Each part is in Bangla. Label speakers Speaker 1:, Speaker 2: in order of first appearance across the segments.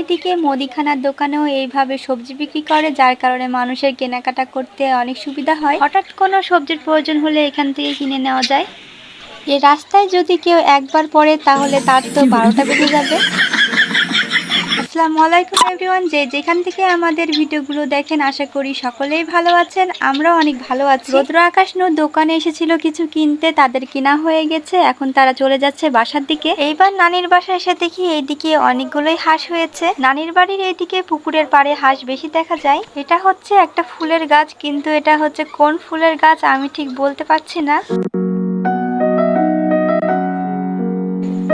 Speaker 1: এদিকে মুদিখানার দোকানেও এইভাবে সবজি বিক্রি করে, যার কারণে মানুষের কেনাকাটা করতে অনেক সুবিধা হয়। হঠাৎ কোনো সবজির প্রয়োজন হলে এখান থেকে কিনে নেওয়া যায়। এ রাস্তায় যদি কেউ একবার পড়ে, তাহলে তার তো বারোটা বেজে যাবে। আসসালামু আলাইকুম এভরিওয়ান যে যেখান থেকে আমাদের ভিডিওগুলো দেখেন, আশা করি সকলেই ভালো আছেন। আমরাও অনেক ভালো আছি। রৌদ্র আকাশ নূর দোকানে এসেছিল কিছু কিনতে, তাদের কিনা হয়ে গেছে। এখন তারা চলে যাচ্ছে বাসার দিকে। এইবার নানির বাসায় এসে দেখি এইদিকে অনেকগুলোই হাঁস হয়েছে। নানির বাড়ির এইদিকে পুকুরের পাড়ে হাঁস বেশি দেখা যায়। এটা হচ্ছে একটা ফুলের গাছ, কিন্তু এটা হচ্ছে কোন ফুলের গাছ আমি ঠিক বলতে পারছি না।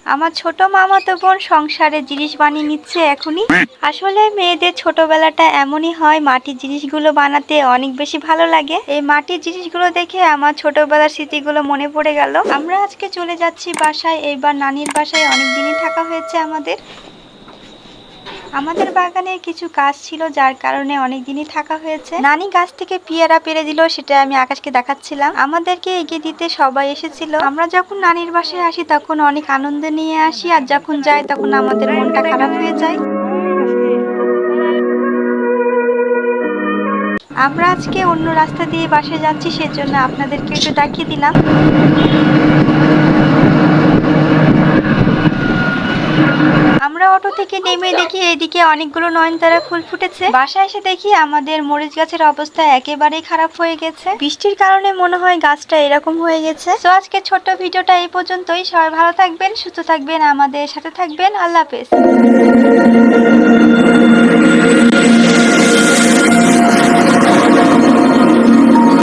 Speaker 1: আমার ছোট মামাতো বোন সংসারে জিনিস বানিয়ে নিচ্ছে এখনই। আসলে মেয়েদের ছোটবেলাটা এমনই হয়, মাটির জিনিসগুলো বানাতে অনেক বেশি ভালো লাগে। এই মাটির জিনিসগুলো দেখে আমার ছোটবেলার স্মৃতিগুলো মনে পড়ে গেল। আমরা আজকে চলে যাচ্ছি বাসায়, এইবার নানির বাসায় অনেক দিনই থাকা হয়েছে আমাদের। আমাদের বাগানে কিছু গাছ ছিল যার কারণে অনেক দিনই থাকা হয়েছে। নানি গাছ থেকে পিয়ারা পেরে দিল সেটা আমি আকাশকে দেখাচ্ছিলাম। আমাদেরকে এগিয়ে দিতে সবাই এসেছিল। আমরা যখন নানির বাসায় আসি, তখন অনেক আনন্দ নিয়ে আসি, আর যখন যাই, তখন আমাদের মনটা খারাপ হয়ে যায়। আমরা আজকে অন্য রাস্তা দিয়ে বাসে যাচ্ছি, সেজন্য আপনাদেরকে একটু দেখিয়ে দিলাম আমরা অটো থেকে নেমে দেখি এদিকে অনেকগুলো নয়নতারা ফুল ফুটেছে। বাসায় এসে দেখি আমাদের মরিচ গাছের অবস্থা একেবারেই খারাপ হয়ে গেছে। বৃষ্টির কারণে মনে হয় গাছটা এরকম হয়ে গেছে। তো আজকে ছোট্ট ভিডিওটা এই পর্যন্তই। সবাই ভালো থাকবেন, সুস্থ থাকবেন, আমাদের সাথে থাকবেন। আল্লাহ হাফেজ।